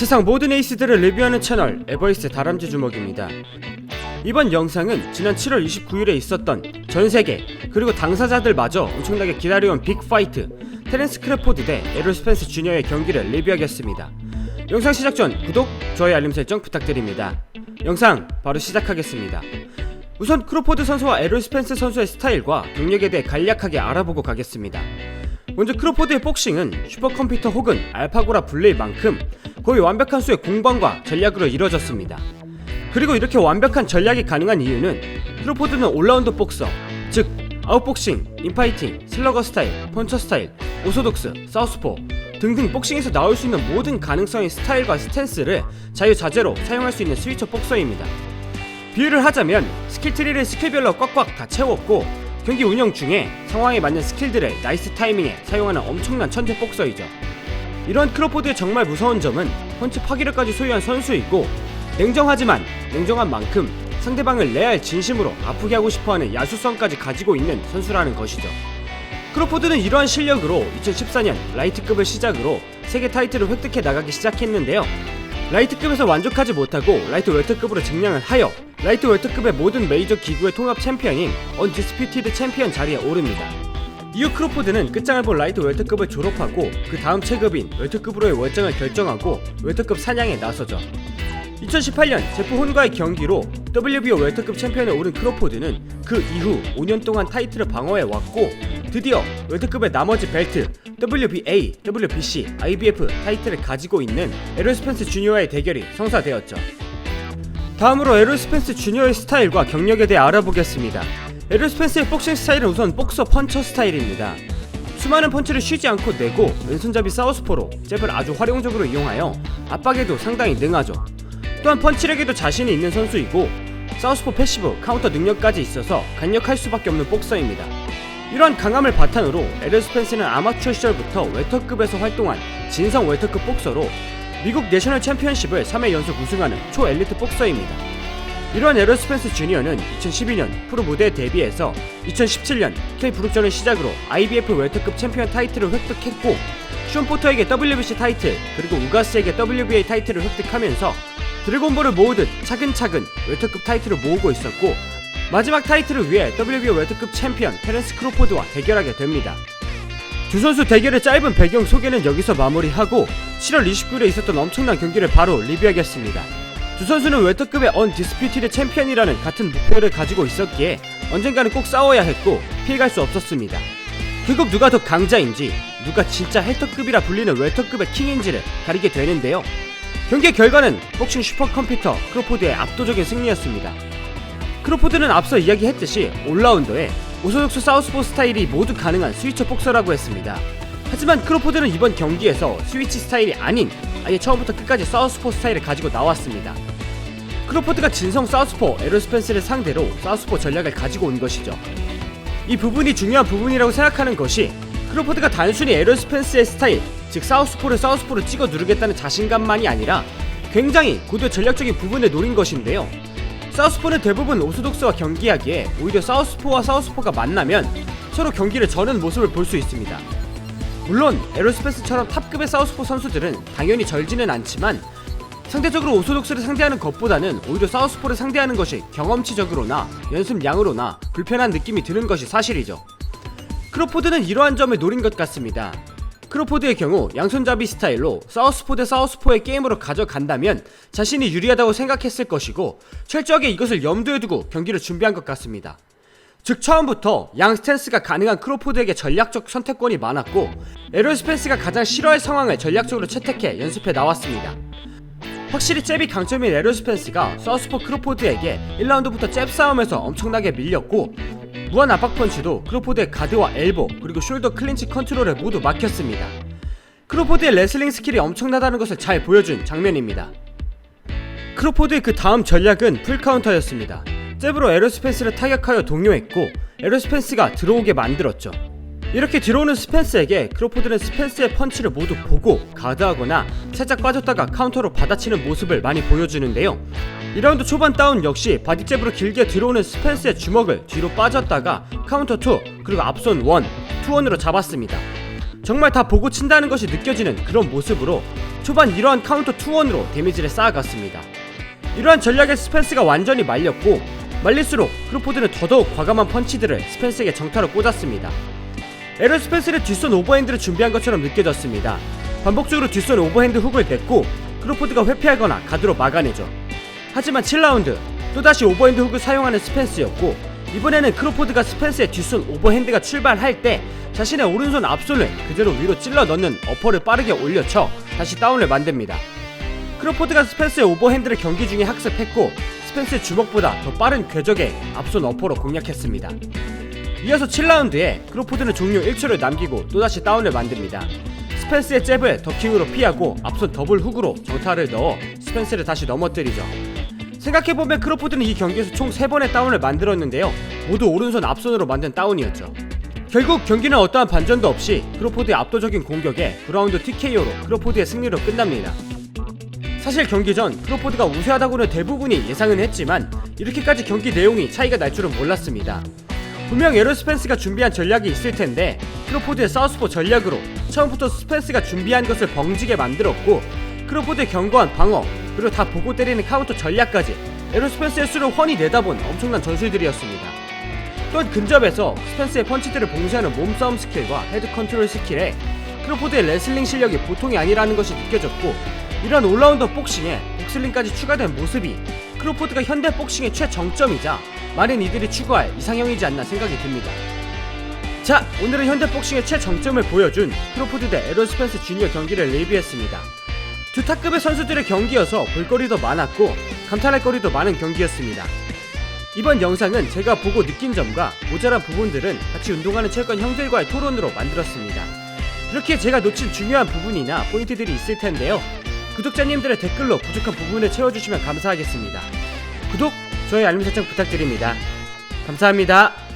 세상 모든 에이스들을 리뷰하는 채널 에버이스 다람쥐 주먹입니다. 이번 영상은 지난 7월 29일에 있었던 전 세계 그리고 당사자들마저 엄청나게 기다려온 빅파이트 테렌스 크래포드 대 에롤 스펜스 주니어의 경기를 리뷰하겠습니다. 영상 시작 전 구독, 좋아요, 알림 설정 부탁드립니다. 영상 바로 시작하겠습니다. 우선 크로포드 선수와 에롤 스펜스 선수의 스타일과 경력에 대해 간략하게 알아보고 가겠습니다. 먼저 크로포드의 복싱은 슈퍼컴퓨터 혹은 알파고라 불릴 만큼 거의 완벽한 수의 공방과 전략으로 이루어졌습니다. 그리고 이렇게 완벽한 전략이 가능한 이유는 크로포드는 올라운드 복서, 즉 아웃복싱, 인파이팅, 슬러거 스타일, 펀처 스타일, 오소독스, 사우스포 등등 복싱에서 나올 수 있는 모든 가능성의 스타일과 스탠스를 자유자재로 사용할 수 있는 스위처 복서입니다. 비유를 하자면 스킬트리를 스킬별로 꽉꽉 다 채웠고 경기 운영 중에 상황에 맞는 스킬들을 나이스 타이밍에 사용하는 엄청난 천재 복서이죠. 이런 크로포드의 정말 무서운 점은 펀치 파기력까지 소유한 선수이고 냉정하지만 냉정한 만큼 상대방을 레알 진심으로 아프게 하고 싶어하는 야수성까지 가지고 있는 선수라는 것이죠. 크로포드는 이러한 실력으로 2014년 라이트급을 시작으로 세계 타이틀을 획득해 나가기 시작했는데요. 라이트급에서 만족하지 못하고 라이트 웰터급으로 증량을 하여 라이트 웰터급의 모든 메이저 기구의 통합 챔피언인 언디스피티드 챔피언 자리에 오릅니다. 이후 크로포드는 끝장을 본 라이트 웰터급을 졸업하고 그 다음 체급인 웰터급으로의 월정을 결정하고 웰터급 사냥에 나서죠. 2018년 제프 혼과의 경기로 WBO 웰터급 챔피언에 오른 크로포드는 그 이후 5년 동안 타이틀을 방어해 왔고 드디어 웰터급의 나머지 벨트 WBA, WBC, IBF 타이틀을 가지고 있는 에럴 스펜스 주니어와의 대결이 성사되었죠. 다음으로 에럴 스펜스 주니어의 스타일과 경력에 대해 알아보겠습니다. 에럴 스펜스의 복싱 스타일은 우선 복서 펀처 스타일입니다. 수많은 펀치를 쉬지 않고 내고 왼손잡이 사우스포로 잽을 아주 활용적으로 이용하여 압박에도 상당히 능하죠. 또한 펀치력에도 자신이 있는 선수이고 사우스포 패시브 카운터 능력까지 있어서 강력할 수밖에 없는 복서입니다. 이러한 강함을 바탕으로 에럴 스펜스는 아마추어 시절부터 웰터급에서 활동한 진성 웰터급 복서로 미국 내셔널 챔피언십을 3회 연속 우승하는 초엘리트 복서입니다. 이러한 에럴 스펜스 주니어는 2012년 프로 무대에 데뷔해서 2017년 K 브룩전을 시작으로 IBF 웰터급 챔피언 타이틀을 획득했고 숀 포터에게 WBC 타이틀 그리고 우가스에게 WBA 타이틀을 획득하면서 드래곤볼을 모으듯 차근차근 웰터급 타이틀을 모으고 있었고 마지막 타이틀을 위해 WBO 웰터급 챔피언 테렌스 크로포드와 대결하게 됩니다. 두 선수 대결의 짧은 배경 소개는 여기서 마무리하고 7월 29일에 있었던 엄청난 경기를 바로 리뷰하겠습니다. 두 선수는 웰터급의 언디스퓨티드 챔피언이라는 같은 목표를 가지고 있었기에 언젠가는 꼭 싸워야 했고 피해갈 수 없었습니다. 결국 누가 더 강자인지 누가 진짜 헬터급이라 불리는 웰터급의 킹인지를 가리게 되는데요. 경기의 결과는 복싱 슈퍼컴퓨터 크로포드의 압도적인 승리였습니다. 크로포드는 앞서 이야기했듯이 올라운더에 오소독스 사우스포 스타일이 모두 가능한 스위처 복서라고 했습니다. 하지만 크로포드는 이번 경기에서 스위치 스타일이 아닌 아예 처음부터 끝까지 사우스포 스타일을 가지고 나왔습니다. 크로포드가 진성 사우스포 에로스펜스를 상대로 사우스포 전략을 가지고 온 것이죠. 이 부분이 중요한 부분이라고 생각하는 것이 크로포드가 단순히 에로스펜스의 스타일, 즉 사우스포를 사우스포로 찍어 누르겠다는 자신감만이 아니라 굉장히 고도 전략적인 부분을 노린 것인데요. 사우스포는 대부분 오소독스와 경기하기에 오히려 사우스포와 사우스포가 만나면 서로 경기를 저는 모습을 볼 수 있습니다. 물론 에로스펜스처럼 탑급의 사우스포 선수들은 당연히 절지는 않지만 상대적으로 오소독스를 상대하는 것보다는 오히려 사우스포를 상대하는 것이 경험치적으로나 연습량으로나 불편한 느낌이 드는 것이 사실이죠. 크로포드는 이러한 점을 노린 것 같습니다. 크로포드의 경우 양손잡이 스타일로 사우스포 대 사우스포의 게임으로 가져간다면 자신이 유리하다고 생각했을 것이고 철저하게 이것을 염두에 두고 경기를 준비한 것 같습니다. 즉 처음부터 양 스탠스가 가능한 크로포드에게 전략적 선택권이 많았고 에럴 스펜스가 가장 싫어할 상황을 전략적으로 채택해 연습해 나왔습니다. 확실히 잽이 강점인 에럴 스펜스가 사우스포 크로포드에게 1라운드부터 잽 싸움에서 엄청나게 밀렸고 무한 압박 펀치도 크로포드의 가드와 엘보 그리고 숄더 클린치 컨트롤에 모두 막혔습니다. 크로포드의 레슬링 스킬이 엄청나다는 것을 잘 보여준 장면입니다. 크로포드의 그 다음 전략은 풀카운터였습니다. 잽으로 에로스펜스를 타격하여 동요했고 에로스펜스가 들어오게 만들었죠. 이렇게 들어오는 스펜스에게 크로포드는 스펜스의 펀치를 모두 보고 가드하거나 살짝 빠졌다가 카운터로 받아치는 모습을 많이 보여주는데요. 2라운드 초반 다운 역시 바디잽으로 길게 들어오는 스펜스의 주먹을 뒤로 빠졌다가 카운터 2 그리고 앞손 1, 투원으로 잡았습니다. 정말 다 보고 친다는 것이 느껴지는 그런 모습으로 초반 이러한 카운터 투원으로 데미지를 쌓아갔습니다. 이러한 전략에 스펜스가 완전히 말렸고 말릴수록 크로포드는 더더욱 과감한 펀치들을 스펜스에게 정타로 꽂았습니다. 에런 스펜스는 뒷손 오버핸드를 준비한 것처럼 느껴졌습니다. 반복적으로 뒷손 오버핸드 훅을 냈고 크로포드가 회피하거나 가드로 막아내죠. 하지만 7라운드 또다시 오버핸드 훅을 사용하는 스펜스였고 이번에는 크로포드가 스펜스의 뒷손 오버핸드가 출발할 때 자신의 오른손 앞손을 그대로 위로 찔러 넣는 어퍼를 빠르게 올려쳐 다시 다운을 만듭니다. 크로포드가 스펜스의 오버핸드를 경기 중에 학습했고 스펜스의 주먹보다 더 빠른 궤적의 앞손 어퍼로 공략했습니다. 이어서 7라운드에 크로포드는 종료 1초를 남기고 또다시 다운을 만듭니다. 스펜스의 잽을 더킹으로 피하고 앞손 더블 훅으로 정타를 넣어 스펜스를 다시 넘어뜨리죠. 생각해보면 크로포드는 이 경기에서 총 3번의 다운을 만들었는데요. 모두 오른손 앞손으로 만든 다운이었죠. 결국 경기는 어떠한 반전도 없이 크로포드의 압도적인 공격에 브라운드 TKO로 크로포드의 승리로 끝납니다. 사실 경기 전 크로포드가 우세하다고는 대부분이 예상은 했지만 이렇게까지 경기 내용이 차이가 날 줄은 몰랐습니다. 분명 에러 스펜스가 준비한 전략이 있을 텐데 크로포드의 사우스포 전략으로 처음부터 스펜스가 준비한 것을 벙지게 만들었고 크로포드의 견고한 방어 그리고 다 보고 때리는 카운터 전략까지 에러 스펜스의 수를 훤히 내다본 엄청난 전술들이었습니다. 또한 근접에서 스펜스의 펀치들을 봉쇄하는 몸싸움 스킬과 헤드 컨트롤 스킬에 크로포드의 레슬링 실력이 보통이 아니라는 것이 느껴졌고 이런 올라운더 복싱에 복슬링까지 추가된 모습이 크로포드가 현대 복싱의 최정점이자 많은 이들이 추구할 이상형이지 않나 생각이 듭니다. 자, 오늘은 현대 복싱의 최정점을 보여준 크로포드 대 에런 스펜스 주니어 경기를 리뷰했습니다. 두 타급의 선수들의 경기여서 볼거리도 많았고 감탄할 거리도 많은 경기였습니다. 이번 영상은 제가 보고 느낀 점과 모자란 부분들은 같이 운동하는 체육관 형들과의 토론으로 만들었습니다. 이렇게 제가 놓친 중요한 부분이나 포인트들이 있을 텐데요. 구독자님들의 댓글로 부족한 부분을 채워주시면 감사하겠습니다. 구독, 좋아요, 알림 설정 부탁드립니다. 감사합니다.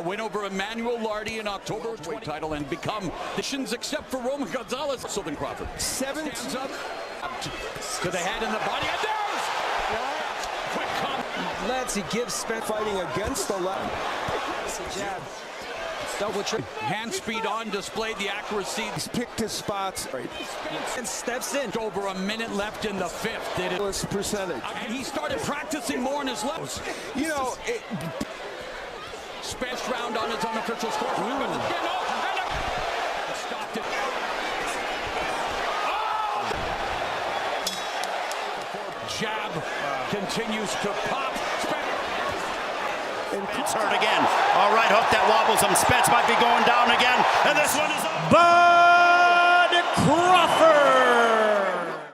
A win over Emmanuel Lardy in October 20 title and become the shins except for Roman Gonzalez. Sylvan Crawford. Seven- Stands up up to to the head and the body. And there's quick comp. Lance, he gives Spence fighting against the left. It's a jab. Double trip. Hand speed on display. The accuracy. He's picked his spots. Right. And steps in. Over a minute left in the fifth. Did it. Percentage. And he started practicing more on his left. You know, it, Spence round on his unofficial score. And a- Stopped it. Oh! Jab continues to pop. Spence It's hurt again. All right, hook that wobbles him. Spence might be going down again. And this one is. Bud Crawford.